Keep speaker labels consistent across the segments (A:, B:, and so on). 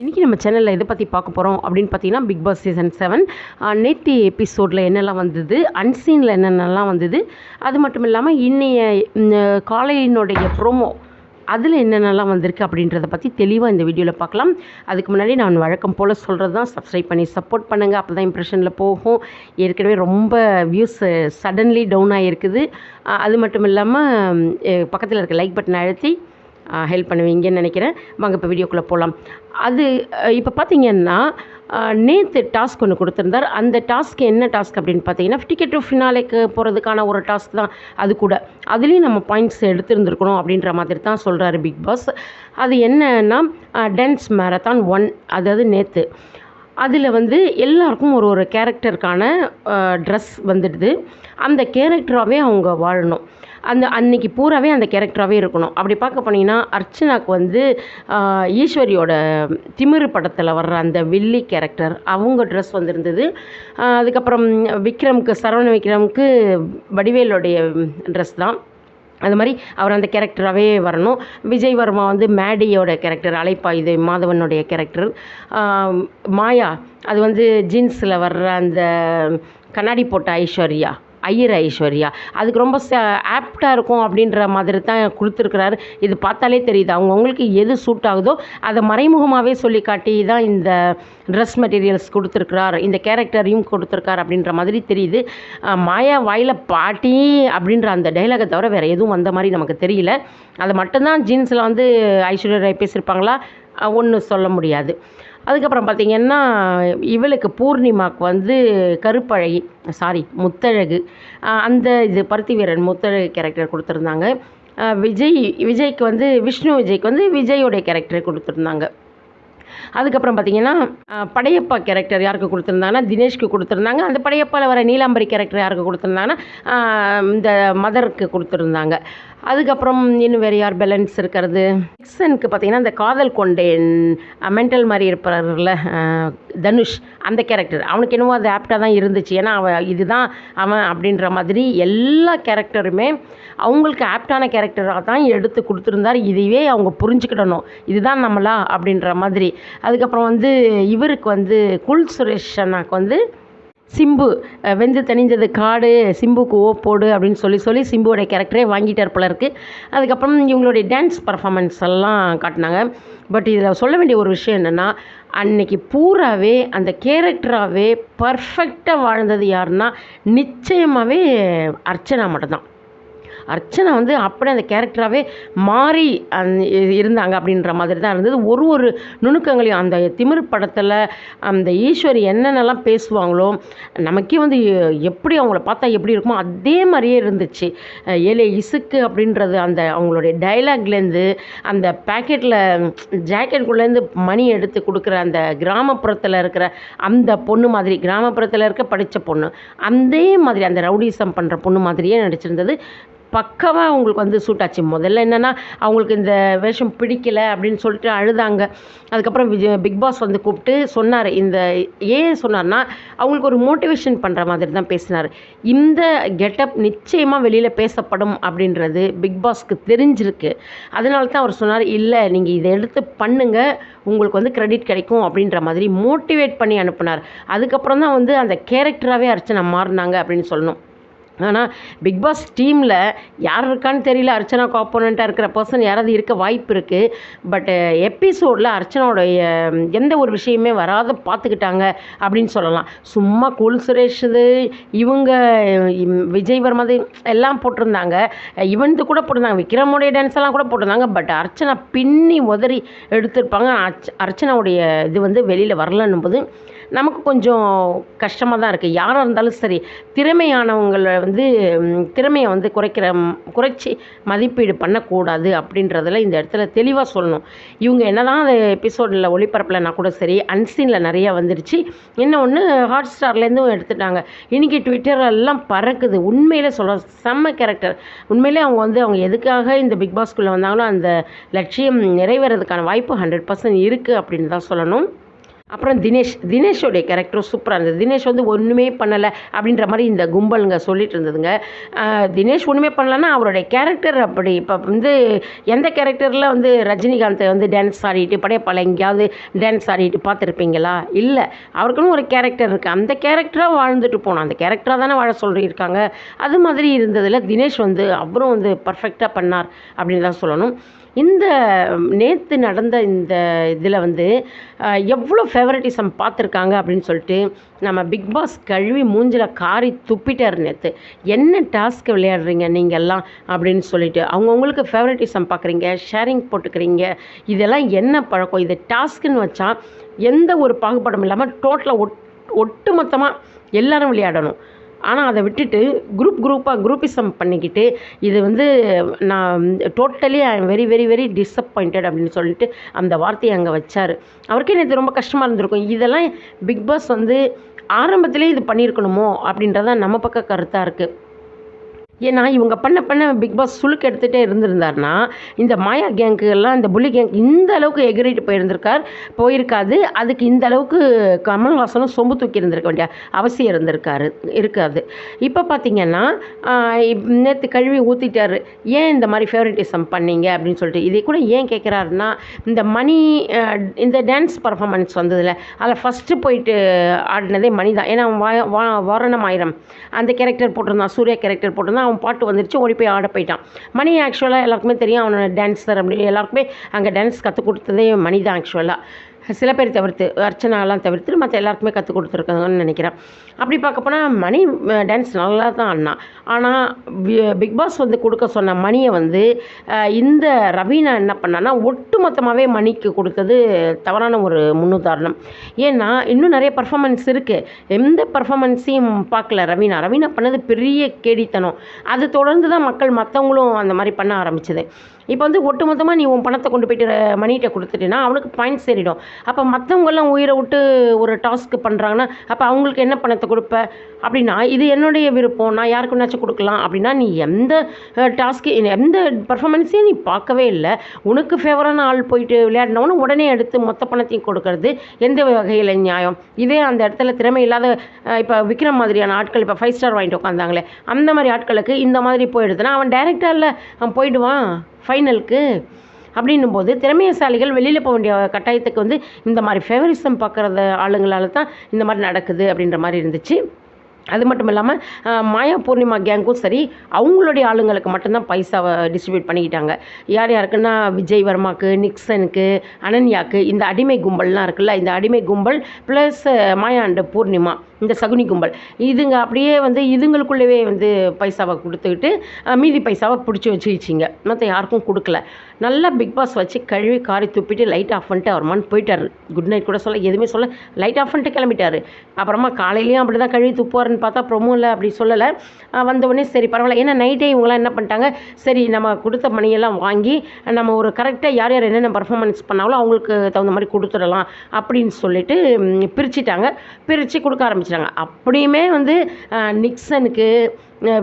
A: இன்றைக்கி நம்ம சேனலில் எதை பற்றி பார்க்க போகிறோம் அப்படின்னு பார்த்தீங்கன்னா பிக் பாஸ் சீசன் செவன் நேற்று எபிசோடில் என்னெல்லாம் வந்தது அன்சீனில் என்னென்னலாம் வந்தது அது மட்டும் இல்லாமல் இன்னைய காலையினுடைய ப்ரோமோ அதில் என்னென்னலாம் வந்திருக்கு அப்படின்றத பற்றி தெளிவாக இந்த வீடியோவில் பார்க்கலாம். அதுக்கு முன்னாடி நான் வழக்கம் போல் சொல்கிறது தான். சப்ஸ்கிரைப் பண்ணி சப்போர்ட் பண்ணுங்கள் அப்போ தான் இம்ப்ரெஷனில் போகும். ஏற்கனவே ரொம்ப வியூஸ் சடன்லி டவுன் ஆகிருக்குது அது மட்டும் இல்லாமல் பக்கத்தில் இருக்க லைக் பட்டன் அழுத்தி ஹெல்ப் பண்ணுவீங்கன்னு நினைக்கிறேன். வாங்க இப்போ வீடியோக்குள்ளே போகலாம் அது இப்போ பார்த்தீங்கன்னா நேற்று டாஸ்க் ஒன்று கொடுத்துருந்தார். அந்த டாஸ்க் என்ன டாஸ்க் அப்படின்னு பார்த்தீங்கன்னா டிக்கெட் டு ஃபினாலேக்கு போகிறதுக்கான ஒரு டாஸ்க் தான். அது கூட. அதுலேயும் நம்ம பாயிண்ட்ஸ் எடுத்துருந்துருக்கணும் அப்படின்ற மாதிரி தான் சொல்கிறாரு பிக் பாஸ் அது என்னன்னா டான்ஸ் மேரத்தான் ஒன் அதாவது நேற்று அதில் வந்து எல்லாருக்கும் ஒரு ஒரு கேரக்டருக்கான ட்ரெஸ் வந்துடுது. அந்த கேரக்டராகவே அவங்க வாழணும். அந்த அன்னைக்கு பூராவே அந்த கேரக்டராகவே இருக்கணும். அப்படி பார்க்க போனீங்கன்னா அர்ச்சனாக்கு வந்து ஈஸ்வரியோட திமிரு படத்தில் வர்ற அந்த வில்லி கேரக்டர் அவங்க ட்ரெஸ் வந்திருந்தது. அதுக்கப்புறம் விக்ரம்க்கு சரவண விக்ரம்க்கு வடிவேலுடைய ட்ரெஸ் தான். அது மாதிரி அவர் அந்த கேரக்டராகவே வரணும். விஜய் வர்மா வந்து மேடியோட கேரக்டர் அலைப்பா இது மாதவனுடைய கேரக்டர். மாயா அது வந்து ஜீன்ஸில் வர்ற அந்த கண்ணாடி போட்ட ஐஸ்வர்யா. ஐயர் ஐஸ்வர்யா. அதுக்கு ரொம்ப ஆப்டாக இருக்கும் அப்படின்ற மாதிரி தான் கொடுத்துருக்குறாரு. இது பார்த்தாலே தெரியுது. அவங்கவுங்களுக்கு எது சூட் ஆகுதோ அதை மறைமுகமாகவே சொல்லி காட்டி தான் இந்த ட்ரெஸ் மெட்டீரியல்ஸ் கொடுத்துருக்குறார். இந்த கேரக்டரையும் கொடுத்துருக்கார் அப்படின்ற மாதிரி தெரியுது. மாயா வாயில் பாட்டி அப்படின்ற அந்த டைலாகை தவிர வேறு எதுவும் வந்த மாதிரி நமக்கு தெரியல. அது மட்டும்தான் ஜீன்ஸில் வந்து ஐஸ்வர்யா ராய் பேசியிருப்பாங்களா? ஒன்றும் சொல்ல முடியாது. அதுக்கப்புறம் பார்த்திங்கன்னா இவளுக்கு பூர்ணிமாக்கு வந்து கருப்பழகி சாரி முத்தழகு. அந்த இது பருத்தி வீரன் முத்தழகு கேரக்டர் கொடுத்துருந்தாங்க. விஜய் விஜய்க்கு வந்து விஷ்ணு விஜய்க்கு வந்து விஜயோடைய கேரக்டர் கொடுத்துருந்தாங்க. அதுக்கப்புறம் பார்த்தீங்கன்னா படையப்பா கேரக்டர் யாருக்கு கொடுத்துருந்தாங்கன்னா தினேஷ்க்கு கொடுத்துருந்தாங்க. அந்த படையப்பாவில் வர நீலாம்பரி கேரக்டர் யாருக்கு கொடுத்துருந்தாங்கன்னா இந்த மதருக்கு கொடுத்துருந்தாங்க. அதுக்கப்புறம் இன்னும் வேறு யார் பேலன்ஸ் இருக்கிறது? நிக்சனுக்கு பார்த்தீங்கன்னா இந்த காதல் கொண்டேன் மென்டல் மாதிரி இருப்பார்ல தனுஷ் அந்த கேரக்டர் அவனுக்கு என்னவோ அது ஆப்டாக தான் இருந்துச்சு. ஏன்னா அவன் இதுதான் அவன் அப்படின்ற மாதிரி எல்லா கேரக்டருமே அவங்களுக்கு ஆப்டான கேரக்டராக தான் எடுத்து கொடுத்துருந்தார். இதுவே அவங்க புரிஞ்சுக்கிடணும். இதுதான் நம்மளா அப்படின்ற மாதிரி. அதுக்கப்புறம் வந்து இவருக்கு வந்து குல் சுரேஷ் அண்ணாக்கு வந்து சிம்பு வெந்து தணிஞ்சது காடு சிம்புக்கு ஓ போடு அப்படின்னு சொல்லி சொல்லி சிம்புவோட கேரக்டரே வாங்கிட்டார் போல இருக்குது அதுக்கப்புறம் இவங்களுடைய டான்ஸ் பர்ஃபாமன்ஸ் எல்லாம் காட்டினாங்க. பட் இதில் சொல்ல வேண்டிய ஒரு விஷயம் என்னென்னா அன்னைக்கு பூராவே அந்த கேரக்டராகவே பர்ஃபெக்டாக வாழ்ந்தது யாருன்னா நிச்சயமாகவே அர்ச்சனா மட்டும்தான். அர்ச்சனா வந்து அப்படியே அந்த கேரக்டராகவே மாறி அந்த இருந்தாங்க அப்படின்ற மாதிரி தான் இருந்தது. ஒரு ஒரு நுணுக்கங்களையும் அந்த திமிர் படத்தில் அந்த ஈஸ்வரி என்னென்னலாம் பேசுவாங்களோ நமக்கே வந்து எப்படி அவங்கள பார்த்தா எப்படி இருக்குமோ அதே மாதிரியே இருந்துச்சு. ஏழை இசுக்கு அப்படின்றது அந்த அவங்களுடைய டைலாக்லேருந்து அந்த பேக்கெட்டில் ஜாக்கெட்டுக்குள்ளேருந்து மணி எடுத்து கொடுக்குற அந்த கிராமப்புறத்தில் இருக்கிற அந்த பொண்ணு மாதிரி கிராமப்புறத்தில் இருக்க படித்த பொண்ணு அதே மாதிரி அந்த ரவுடிசம் பண்ணுற பொண்ணு மாதிரியே நடிச்சிருந்தது. பக்கவாக அவங்களுக்கு வந்து சூட் ஆச்சு. முதல்ல என்னென்னா அவங்களுக்கு இந்த வேஷம் பிடிக்கல அப்படின்னு சொல்லிட்டு அழுதாங்க. அதுக்கப்புறம் விஜய் பிக் பாஸ் வந்து கூப்பிட்டு சொன்னார். இந்த ஏன் சொன்னார்னா அவங்களுக்கு ஒரு மோட்டிவேஷன் பண்ணுற மாதிரி தான் பேசினார். இந்த கெட்டப் நிச்சயமாக வெளியில் பேசப்படும் அப்படின்றது பிக் பாஸ்க்கு தெரிஞ்சிருக்கு. அதனால தான் அவர் சொன்னார் இல்லை நீங்கள் இதை எடுத்து பண்ணுங்க. உங்களுக்கு வந்து கிரெடிட் கிடைக்கும். அப்படின்ற மாதிரி மோட்டிவேட் பண்ணி அனுப்புனார். அதுக்கப்புறம் தான் வந்து அந்த கேரக்டராகவே அர்ச்சனை மாறினாங்க அப்படின்னு சொல்லணும். ஆனால் பிக் பாஸ் டீமில் யார் இருக்கான்னு தெரியல அர்ச்சனாக்கு ஆப்போனண்ட்டாக இருக்கிற பர்சன் யாராவது இருக்க வாய்ப்பு இருக்குது பட் எபிசோடில் அர்ச்சனாவுடைய எந்த ஒரு விஷயமே வராத பார்த்துக்கிட்டாங்க அப்படின்னு சொல்லலாம். சும்மா குல் சுரேஷது இவங்க விஜய் வர்மது எல்லாம் போட்டிருந்தாங்க. இவன்து கூட போட்டிருந்தாங்க. விக்ரமுடைய டான்ஸ் எல்லாம் கூட போட்டிருந்தாங்க. பட் அர்ச்சனா பின்னி உதறி எடுத்திருப்பாங்க. அர்ச் அர்ச்சனாவுடைய இது வந்து வெளியில் வரலன்னும் போது நமக்கு கொஞ்சம் கஷ்டமாக தான் இருக்குது யாராக இருந்தாலும் சரி திறமையானவங்களை வந்து திறமையை வந்து குறைக்கிற குறைச்சி மதிப்பீடு பண்ணக்கூடாது அப்படின்றதில் இந்த இடத்துல தெளிவாக சொல்லணும். இவங்க என்ன தான் அந்த எபிசோடில் நான் கூட சரி அன்சீனில் நிறையா வந்துருச்சு. என்ன ஒன்று ஹாட் ஸ்டார்லேருந்தும் எடுத்துட்டாங்க. இன்றைக்கி ட்விட்டர் எல்லாம் பறக்குது. உண்மையிலே சொல்ல செம்ம கேரக்டர் உண்மையிலே அவங்க வந்து அவங்க எதுக்காக இந்த பிக் பாஸ்குள்ளே வந்தாங்களோ அந்த லட்சியம் நிறைவேறதுக்கான வாய்ப்பு ஹண்ட்ரட் பர்சன்ட் இருக்குது அப்படின்னு தான் சொல்லணும். அப்புறம் தினேஷ் தினேஷோடைய கேரக்டரும் சூப்பராக இருந்தது. தினேஷ் வந்து ஒன்றுமே பண்ணலை அப்படின்ற மாதிரி இந்த கும்பலுங்க சொல்லிட்டு இருந்ததுங்க. தினேஷ் ஒன்றுமே பண்ணலன்னா அவருடைய கேரக்டர் அப்படி இப்போ வந்து எந்த கேரக்டரில் வந்து ரஜினிகாந்தை வந்து டான்ஸ் ஆடிட்டு படையப்பால எங்கேயாவது டான்ஸ் ஆடிட்டு பார்த்துருப்பீங்களா? இல்லை. அவருக்குன்னு ஒரு கேரக்டர் இருக்குது அந்த கேரக்டராக வாழ்ந்துட்டு போனோம். அந்த கேரக்டராக தானே வாழ சொல்லியிருக்காங்க. அது மாதிரி இருந்ததில் தினேஷ் வந்து அவரும் வந்து பர்ஃபெக்டாக பண்ணார் அப்படின்னு தான் சொல்லணும். இந்த நேற்று நடந்த இந்த இதில் வந்து எவ்வளோ ஃபேவரட்டிசம் பார்த்துருக்காங்க அப்படின்னு சொல்லிட்டு நம்ம பிக் பாஸ் கழுவி மூஞ்சில் காரி துப்பிட்டார் நேற்று என்ன டாஸ்க் விளையாடுறீங்க நீங்கள் எல்லாம் அப்படின்னு சொல்லிட்டு அவங்கவுங்களுக்கு ஃபேவரட்டிசம் பார்க்குறீங்க ஷேரிங் போட்டுக்கிறீங்க இதெல்லாம் என்ன பழக்கம்? இது டாஸ்க்குன்னு வச்சா எந்த ஒரு பாகுபாடும் இல்லாமல் டோட்டலாக ஒட் ஒட்டுமொத்தமாக எல்லோரும் எல்லாரும் விளையாடணும். ஆனால் அதை விட்டுட்டு குரூப் குரூப்பாக குரூப்பிசம் பண்ணிக்கிட்டு இது வந்து நான் totally I am very very very disappointed அப்படின்னு சொல்லிட்டு அந்த வார்த்தையை அங்கே வச்சார். அவருக்கே நேற்று ரொம்ப கஷ்டமாக இருந்திருக்கும். இதெல்லாம் பிக் பாஸ் வந்து ஆரம்பத்திலே இது பண்ணியிருக்கணுமோ அப்படின்றதான் நம்ம பக்கம் கருத்தாக இருக்குது ஏன்னா இவங்க பண்ண பண்ண பிக் பாஸ் சுளுக்கு எடுத்துகிட்டே இருந்திருந்தாருன்னா இந்த மாயா கேங்க்கு எல்லாம் இந்த புலி கேங் இந்த அளவுக்கு எகிரிட்டு போயிருந்திருக்கார் போயிருக்காது. அதுக்கு இந்த அளவுக்கு கமல்ஹாசனும் சொம்பு தூக்கி இருந்திருக்க வேண்டிய அவசியம் இருந்திருக்காரு இருக்காது. இப்போ பார்த்தீங்கன்னா நேற்று கழுவி ஊற்றிட்டாரு ஏன் இந்த மாதிரி ஃபேவரட்டிசம் பண்ணீங்க அப்படின்னு சொல்லிட்டு இதை கூட ஏன் கேட்குறாருன்னா இந்த மணி இந்த டான்ஸ் பர்ஃபாமன்ஸ் வந்ததில்ல அதில் ஃபஸ்ட்டு போயிட்டு ஆடினதே மணி தான். ஏன்னா அவன் வா- வா- வாரணம் ஆயிரம். அந்த கேரக்டர் போட்டிருந்தான் சூர்யா கேரக்டர் போட்டிருந்தான் அவன் பாட்டு வந்துருச்சு ஓடி போய் ஆட போயிட்டான். மணி ஆக்சுவலாக எல்லாருக்குமே தெரியும் அவனோட டான்ஸர் அப்படி எல்லாருக்குமே அங்கே டான்ஸ் கற்றுக் கொடுத்ததே மணி தான் ஆக்சுவலாக சில பேர் தவிர்த்து அர்ச்சனாலாம் தவிர்த்து மற்ற எல்லாருக்குமே கற்றுக் கொடுத்துருக்காங்கன்னு நினைக்கிறேன். அப்படி பார்க்க போனால் மணி டான்ஸ் நல்லா தான் அண்ணா. ஆனால் பிக் பாஸ் வந்து கொடுக்க சொன்ன மணியை வந்து இந்த ரவீனா என்ன பண்ணான்னா ஒட்டு மொத்தமாகவே மணிக்கு கொடுத்தது தவறான ஒரு முன்னுதாரணம். ஏன்னா இன்னும் நிறைய பர்ஃபாமன்ஸ் இருக்குது எந்த பர்ஃபாமன்ஸையும் பார்க்கல ரவீனா. ரவீனா பண்ணது பெரிய கேடித்தனம். அது தொடர்ந்து தான் மக்கள் மற்றவங்களும் அந்த மாதிரி பண்ண ஆரம்பிச்சது. இப்போ வந்து ஒட்டு மொத்தமாக நீ உன் பணத்தை கொண்டு போயிட்டு மணிகிட்ட கொடுத்துட்டேன்னா அவனுக்கு பாயிண்ட்ஸ் ஏறிடும் அப்போ மற்றவங்கெல்லாம் உயிரை விட்டு ஒரு டாஸ்க்கு பண்ணுறாங்கன்னா அப்போ அவங்களுக்கு என்ன பணத்தை கொடுப்ப? அப்படின்னா இது என்னுடைய விருப்பம். நான் யாருக்குன்னாச்சும் கொடுக்கலாம். அப்படின்னா நீ எந்த டாஸ்க்கு எந்த பர்ஃபாமன்ஸையும் நீ பார்க்கவே இல்லை. உனக்கு ஃபேவரான ஆள் போயிட்டு விளையாடினவனும் உடனே எடுத்து மொத்த பணத்தையும் கொடுக்கறது எந்த வகையில் நியாயம்? இதே அந்த இடத்துல திறமை இல்லாத இப்போ விக்ரம் மாதிரியான ஆட்கள் இப்போ ஃபைவ் ஸ்டார் வாங்கிட்டு உட்காந்தாங்களே அந்த மாதிரி ஆட்களுக்கு இந்த மாதிரி போயிடுதுன்னா அவன் டேரெக்டாக இல்லை அவன் போயிடுவான்? ஃபைனலுக்கு அப்படின்னும் போது திறமையசாலிகள் வெளியில் போக வேண்டிய கட்டாயத்துக்கு வந்து இந்த மாதிரி ஃபேவரிசம் பார்க்குறத ஆளுங்களால தான் இந்த மாதிரி நடக்குது அப்படின்ற மாதிரி இருந்துச்சு. அது மட்டும் இல்லாமல் மாயா பூர்ணிமா கேங்கும் சரி அவங்களுடைய ஆளுங்களுக்கு மட்டும்தான் பைசாவை டிஸ்ட்ரிபியூட் பண்ணிக்கிட்டாங்க. யார் யாருக்குன்னா விஜய் வர்மாக்கு நிக்சனுக்கு அனன்யாக்கு இந்த அடிமை கும்பல்லாம் இருக்குல்ல இந்த அடிமை கும்பல் ப்ளஸ் மாயா அண்டு பூர்ணிமா. இந்த சகுனி கும்பல். இதுங்க அப்படியே வந்து இதுங்களுக்குள்ளவே வந்து பைசாவை கொடுத்துக்கிட்டு மீதி பைசாவை பிடிச்சி வச்சுக்கிச்சிங்க. மற்ற யாருக்கும் கொடுக்கல. நல்லா பிக் பாஸ் வச்சு கழுவி காரி துப்பிட்டு லைட் ஆஃப் பண்ணிட்டு அவர் மண் போயிட்டார். குட் நைட் கூட சொல்ல எதுவுமே சொல்ல லைட் ஆஃப் பண்ணிட்டு கிளம்பிட்டாரு. அப்புறமா காலையிலையும் அப்படி தான் கழுவி துப்புவார்னு பார்த்தா ப்ரொமோவில் அப்படி சொல்லலை. அஹ், வந்த உடனே சரி பரவாயில்ல. ஏன்னா நைட்டே இவங்களாம் என்ன பண்ணிட்டாங்க சரி நம்ம கொடுத்த மணியெல்லாம் வாங்கி நம்ம ஒரு கரெக்டாக யார் யார் என்னென்ன பர்ஃபார்மன்ஸ் பண்ணாங்களோ அவங்களுக்கு தகுந்த மாதிரி கொடுத்துடலாம் அப்படின்னு சொல்லிட்டு பிரிச்சுட்டாங்க. பிரித்து கொடுக்க ஆரம்பிச்சிட்டாங்க. அப்படியுமே வந்து நிக்சனுக்கு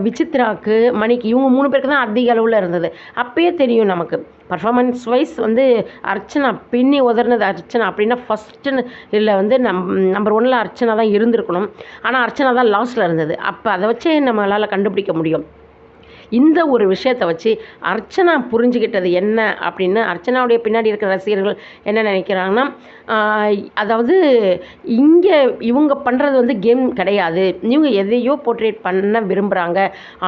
A: விசித்ராக்கு மணிக்கு இவங்க மூணு பேருக்கு தான் அதிக அளவில் இருந்தது. அப்பயே தெரியும் நமக்கு. பர்ஃபாமன்ஸ் வைஸ் வந்து அர்ச்சனா பின்னி உதர்னது அர்ச்சனா அப்படின்னா ஃபஸ்ட்டுன்னு இல்லை வந்து நம் நம்பர் ஒன்னில் அர்ச்சனா தான் இருந்திருக்கணும். ஆனால் அர்ச்சனா தான் லாஸ்ட்டில் இருந்தது. அப்போ அதை வச்சே நம்மளால் கண்டுபிடிக்க முடியும். இந்த ஒரு விஷயத்தை வச்சு அர்ச்சனா புரிஞ்சுக்கிட்டது என்ன அப்படின்னு அர்ச்சனாவுடைய பின்னாடி இருக்கிற ரசிகர்கள் என்ன நினைக்கிறாங்கன்னா அதாவது இங்கே இவங்க பண்ணுறது வந்து கேம் கிடையாது. இவங்க எதையோ போர்ட்ரேட் பண்ண விரும்புகிறாங்க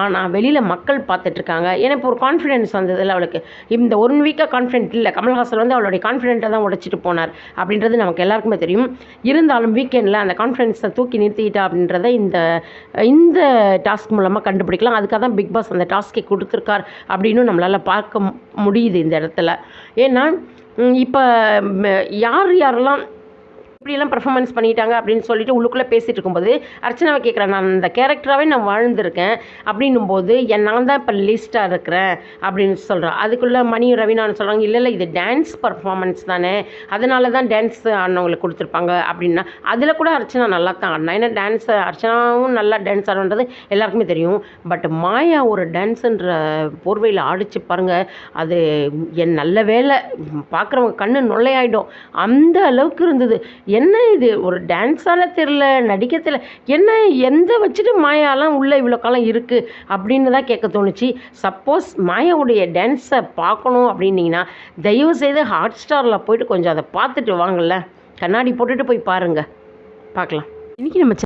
A: ஆனால் வெளியில் மக்கள் பார்த்துட்ருக்காங்க ஏன்னா இப்போ ஒரு கான்ஃபிடென்ஸ் வந்ததில்ல அவளுக்கு. இந்த ஒன் வீக்காக கான்ஃபிடென்ட் இல்லை. கமல்ஹாசன் வந்து அவளுடைய கான்ஃபிடென்ட்டை தான் உடைச்சிட்டு போனார் அப்படின்றது நமக்கு எல்லாருக்குமே தெரியும். இருந்தாலும் வீக்கெண்டில் அந்த கான்ஃபிடென்ஸை தூக்கி நிறுத்திட்டா அப்படின்றத இந்த இந்த டாஸ்க் மூலமாக கண்டுபிடிக்கலாம். அதுக்காக தான் பிக் பாஸ் அந்த டாஸ்க்கை கொடுத்துருக்கார் அப்படின்னு நம்மளால் பார்க்க முடியுது இந்த இடத்துல. ஏன்னா இப்போ யார் யாரெல்லாம் இப்படியெல்லாம் பர்ஃபார்மன்ஸ் பண்ணிட்டாங்க அப்படின்னு சொல்லிட்டு உள்ளுக்குள்ளே பேசிகிட்டு இருக்கும்போது அர்ச்சனாவை கேட்குறேன் நான் அந்த கேரக்டராகவே நான் வாழ்ந்திருக்கேன். அப்படின்னும் போது என் நான் தான் இப்போ லிஸ்ட்டாக இருக்கிறேன். அப்படின்னு சொல்கிறேன் அதுக்குள்ளே மணி ரவினான்னு சொல்கிறாங்க இல்லை இல்லை இது டான்ஸ் பர்ஃபார்மன்ஸ் தானே. அதனால தான் டான்ஸ் ஆடினவங்களுக்கு கொடுத்துருப்பாங்க. அப்படின்னா அதில் கூட அர்ச்சனா நல்லா தான் ஆடினா. ஏன்னா டான்ஸ் அர்ச்சனாவும் நல்லா டான்ஸ் ஆடுன்றது எல்லாருக்குமே தெரியும். பட் மாயா ஒரு டான்ஸுன்ற போர்வையில் ஆடிச்சு பாருங்கள் அது என் நல்ல வேலை பார்க்குறவங்க கண்ணு நொல்லையாயிடும் அந்த அளவுக்கு இருந்தது. என்ன இது? ஒரு டான்ஸால தெரில நடிக்க தெரில என்ன எந்த வச்சுட்டு மாயாலாம் உள்ளே இவ்வளோ காலம் இருக்குது அப்படின்னு தான் கேட்க தோணுச்சு. சப்போஸ் மாயாவுடைய டான்ஸை பார்க்கணும் அப்படின்னீங்கன்னா தயவு செய்து ஹாட் ஸ்டாரில் போயிட்டு கொஞ்சம் அதை பார்த்துட்டு வாங்கல. கண்ணாடி போட்டுட்டு போய் பாருங்கள் பார்க்கலாம். இன்றைக்கி நம்ம